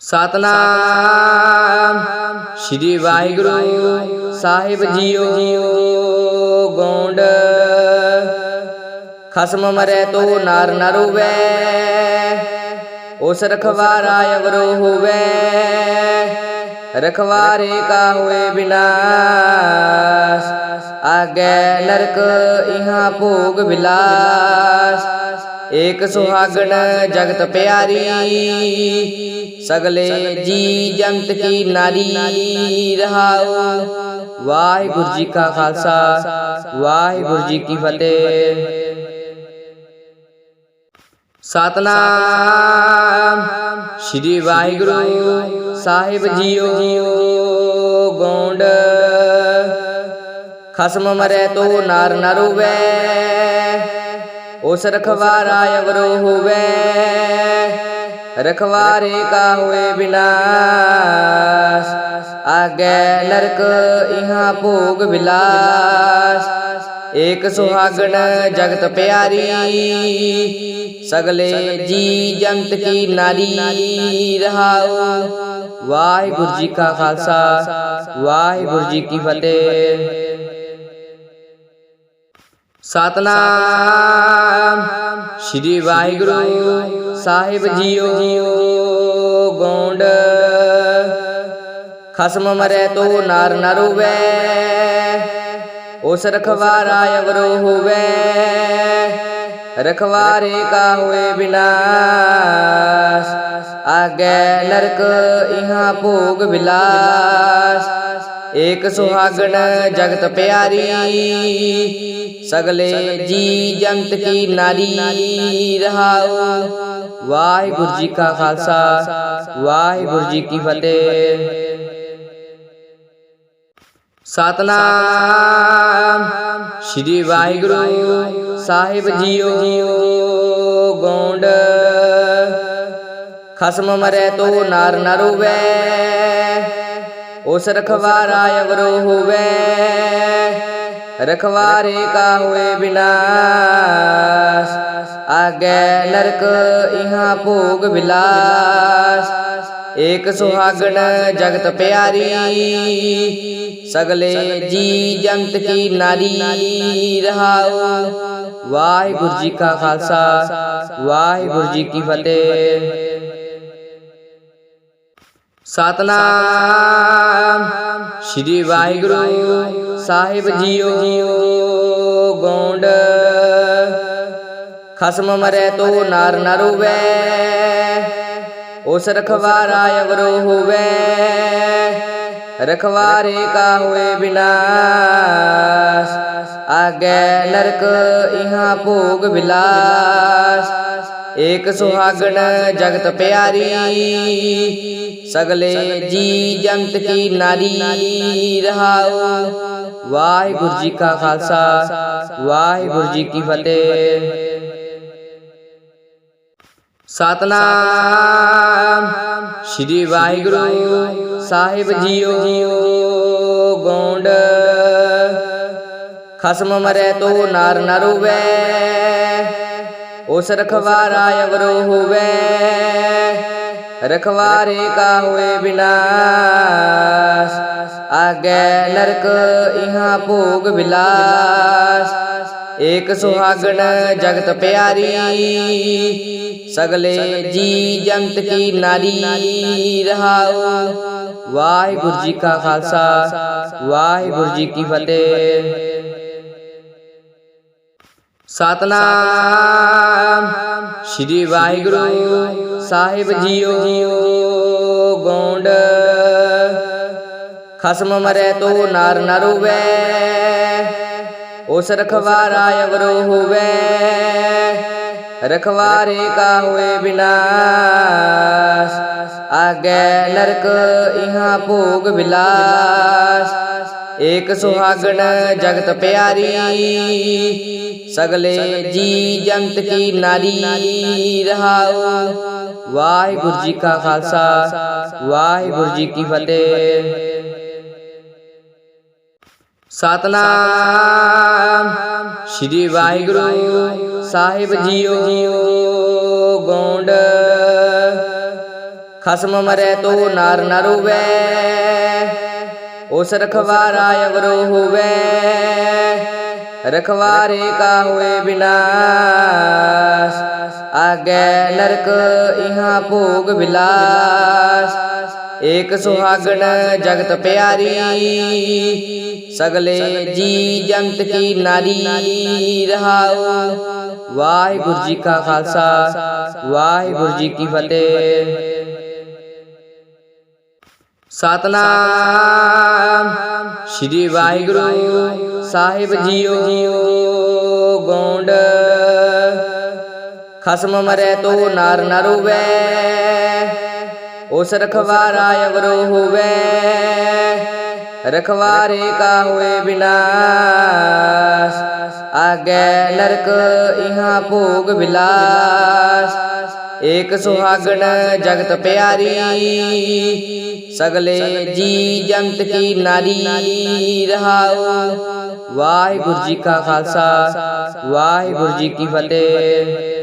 ਸਤਨਾਮ। ਸ੍ਰੀ ਵਾਹਿਗੁਰੂ ਸਾਹਿਬ ਜੀਓ ਗੋਂਡ। ਖਸਮ ਮਰੈ ਤੋ ਨਰ ਨਰ ਹੋਵੇ ਉਸ ਰਖਵਾਰਾ ਅਵਰੋ ਹੋਵੇ। ਰਖਵਾਰੇ ਕਾ ਹੋਏ ਬਿਨਾਸ਼। ਆਗੇ ਨਰਕ, ਇਹਾਂ ਭੋਗ ਵਿਲਾਸ ਏਕ ਸੁਹਾਗਣ ਜਗਤ ਪਿਆਰੀ, ਸਗਲੇ ਜੀ ਜੰਤ ਕੀ ਨਾਰੀ ਰਹਾਉ। ਵਾਹਿਗੁਰੂ ਜੀ ਕਾ ਖਾਲਸਾ, ਵਾਹਿਗੁਰੂ ਜੀ ਕੀ ਫਤਿਹ। ਸਤਨਾਮ ਸ੍ਰੀ ਵਾਹਿਗੁਰੂ ਸਾਹਿਬ ਜੀਓ ਗੋਂਡ। ਖਸਮ ਮਰੈ ਤੋ ਨਰ ਨਰ ਉਸ ਰਖਵਾਰਾ ਅਵਰੋ ਹੋਵੇ। ਰਖਵਾਰੇ ਕਾ ਹੋਏ ਬਿਨਾਸ਼ ਆਗੇ ਨਰਕ ਇਹਾਂ ਭੋਗ ਵਿਲਾਸ ਏਕ ਸੁਹਾਗਣ ਜਗਤ ਪਿਆਰੀ। ਸਗਲੇ ਜੀ ਜੰਤ ਕੀ ਨਾਰੀ ਰਹਾਉ। ਵਾਹਿਗੁਰੂ ਜੀ ਕਾ ਖਾਲਸਾ, ਵਾਹਿਗੁਰੂ ਜੀ ਕੀ ਫਤਿਹ। ਸਤਨਾਮ। ਸ੍ਰੀ ਵਾਹਿਗੁਰੂ ਸਾਹਿਬ ਜੀਓ ਗੋਂਡ। ਖਸਮ ਮਰੈ ਤੋ ਨਰ ਨਰ ਹੋਵੇ ਉਸ ਰਖਵਾਰਾ ਅਵਰੋ ਹੋਵੇ। ਰਖਵਾਰੇ ਕਾ ਹੋਏ ਬਿਨਾਸ਼ ਆਗੇ ਨਰਕ, ਇਹਾਂ ਭੋਗ ਵਿਲਾਸ ਏਕ ਸੁਹਾਗਣ ਜਗਤ ਪਿਆਰੀ, ਸਗਲੇ ਜੀ ਜੰਤ ਕੀ ਨਾਰੀ ਰਹਾਉ। ਵਾਹਿਗੁਰੂ ਜੀ ਕਾ ਖਾਲਸਾ, ਵਾਹਿਗੁਰੂ ਜੀ ਕੀ ਫਤਿਹ। ਸਤਨਾਮ ਸ੍ਰੀ ਵਾਹਿਗੁਰੂ ਸਾਹਿਬ ਜੀਓ ਗੋਂਡ। ਖਸਮ ਮਰੈ ਤੋ ਨਰ ਨਰ ਉਸ ਰਖਵਾਰਾ ਅਵਰੋ ਹੋਵੇ, ਰਖਵਾਰੇ ਕਾ ਹੋਏ ਬਿਨਾਸ਼ ਆਗੇ ਨਰਕ ਇਹਾਂ ਭੋਗ ਵਿਲਾਸ ਏਕ ਸੁਹਾਗਣ ਜਗਤ ਪਿਆਰੀ, ਸਗਲੇ ਜੀ ਜੰਤ ਕੀ ਨਾਰੀ ਰਹਾਉ। ਵਾਹਿਗੁਰੂ ਜੀ ਕਾ ਖਾਲਸਾ, ਵਾਹਿਗੁਰੂ ਜੀ ਕੀ ਫਤਿਹ। ਸਤਨਾਮ। ਸ੍ਰੀ ਵਾਹਿਗੁਰੂ ਸਾਹਿਬ ਜੀਓ ਗੋਂਡ। ਖਸਮ ਮਰੈ ਤੋ ਨਰ ਨਰ ਹੋਵੇ ਉਸ ਰਖਵਾਰਾ ਅਵਰੋ ਹੋਵੇ। ਰਖਵਾਰੇ ਕਾ ਹੋਏ ਬਿਨਾਸ਼ ਆਗੇ ਨਰਕ ਇਹਾਂ ਭੋਗ ਵਿਲਾਸ ਏਕ ਸੁਹਾਗਣ ਜਗਤ ਪਿਆਰੀ। ਸਗਲੇ ਜੀ ਜੰਤ ਕੀ ਨਾਰੀ ਰਹਾਉ। ਵਾਹਿਗੁਰੂ ਜੀ ਕਾ ਖਾਲਸਾ ਵਾਹਿਗੁਰੂ ਜੀ ਕੀ ਫਤਿਹ। ਸਤਨਾਮ ਸ੍ਰੀ ਵਾਹਿਗੁਰੂ ਸਾਹਿਬ ਜੀਓ ਗੋਂਡ। ਖਸਮ ਮਰੈ ਤੋ ਨਰ ਨਰ ਹੋਵੇ ਉਸ ਰਖਵਾਰਾ ਅਵਰੋ ਹੋਵੇ, ਰਖਵਾਰੇ ਕਾ ਹੋਏ ਬਿਨਾਸ਼ ਆਗੇ ਨਰਕ ਇਹਾਂ ਭੋਗ ਵਿਲਾਸ ਏਕ ਸੁਹਾਗਣ ਜਗਤ ਪਿਆਰੀ, ਸਗਲੇ ਜੀ ਜੰਤ ਕੀ ਨਾਰੀ ਰਹਾਉ। ਵਾਹਿਗੁਰੂ ਜੀ ਕਾ ਖਾਲਸਾ, ਵਾਹਿਗੁਰੂ ਜੀ ਕੀ ਫਤਿਹ। ਸਤਨਾਮ। ਸ੍ਰੀ ਵਾਹਿਗੁਰੂ ਸਾਹਿਬ ਜੀਓ ਗੋਂਡ। ਖਸਮ ਮਰੈ ਤੋ ਨਰ ਨਰ ਹੋਵੇ ਉਸ ਰਖਵਾਰਾ ਅਵਰੋ ਹੋਵੇ। ਰਖਵਾਰੇ ਕਾ ਹੋਏ ਬਿਨਾਸ਼। ਆਗੇ ਨਰਕ ਇਹਾਂ ਭੋਗ ਵਿਲਾਸ ਏਕ ਸੁਹਾਗਣ ਜਗਤ ਪਿਆਰੀ। ਸਗਲੇ ਜੀ ਜੰਤ ਕੀ ਨਾਰੀ ਰਹਾਉ ਵਾਹਿਗੁਰੂ ਜੀ ਕਾ ਖਾਲਸਾ। ਵਾਹਿਗੁਰੂ ਜੀ ਕੀ ਫਤਿਹ। ਸਤਨਾਮ। ਸ੍ਰੀ ਵਾਹਿਗੁਰੂ ਸਾਹਿਬ ਜੀਓ ਗੋਂਡ। ਖਸਮ ਮਰੈ ਤੋ ਨਾਰ ਨ ਰੋਵੈ। ਉਸ ਰਖਵਾਰਾ ਅਵਰੋ ਹੋਵੈ, ਰਖਵਾਰੇ ਕਾ ਹੋਏ ਬਿਨਾਸ਼ ਆਗੈ ਨਰਕ ਇਹਾਂ ਭੋਗ ਵਿਲਾਸ ਏਕ ਸੁਹਾਗਣ ਜਗਤ ਪਿਆਰੀ, ਸਗਲੇ ਜੀ ਜੰਤ ਕੀ ਨਾਰੀ ਰਹਾਉ। ਵਾਹਿਗੁਰੂ ਜੀ ਕਾ ਖਾਲਸਾ, ਵਾਹਿਗੁਰੂ ਜੀ ਕੀ ਫਤਿਹ। ਸਤਨਾਮ। ਸ੍ਰੀ ਵਾਹਿਗੁਰੂ ਸਾਹਿਬ ਜੀਓ ਗੋਂਡ। ਖਸਮ ਮਰੈ ਤੋ ਨਾਰ ਨ ਰੋਵੈ। ਉਸ ਰਖਵਾਰਾ ਅਵਰੋ ਹੋਵੈ। ਰਖਵਾਰੇ ਕਾ ਹੋਏ ਬਿਨਾਸ਼ ਆਗੈ ਨਰਕ ਇਹਾਂ ਭੋਗ ਵਿਲਾਸ ਏਕ ਸੁਹਾਗਣ ਜਗਤ ਪਿਆਰੀ, ਸਗਲੇ ਜੀ ਜੰਤ ਕੀ ਨਾਰੀ ਰਹਾਉ। ਵਾਹਿਗੁਰੂ ਜੀ ਕਾ ਖਾਲਸਾ, ਵਾਹਿਗੁਰੂ ਜੀ ਕੀ ਫਤਿਹ।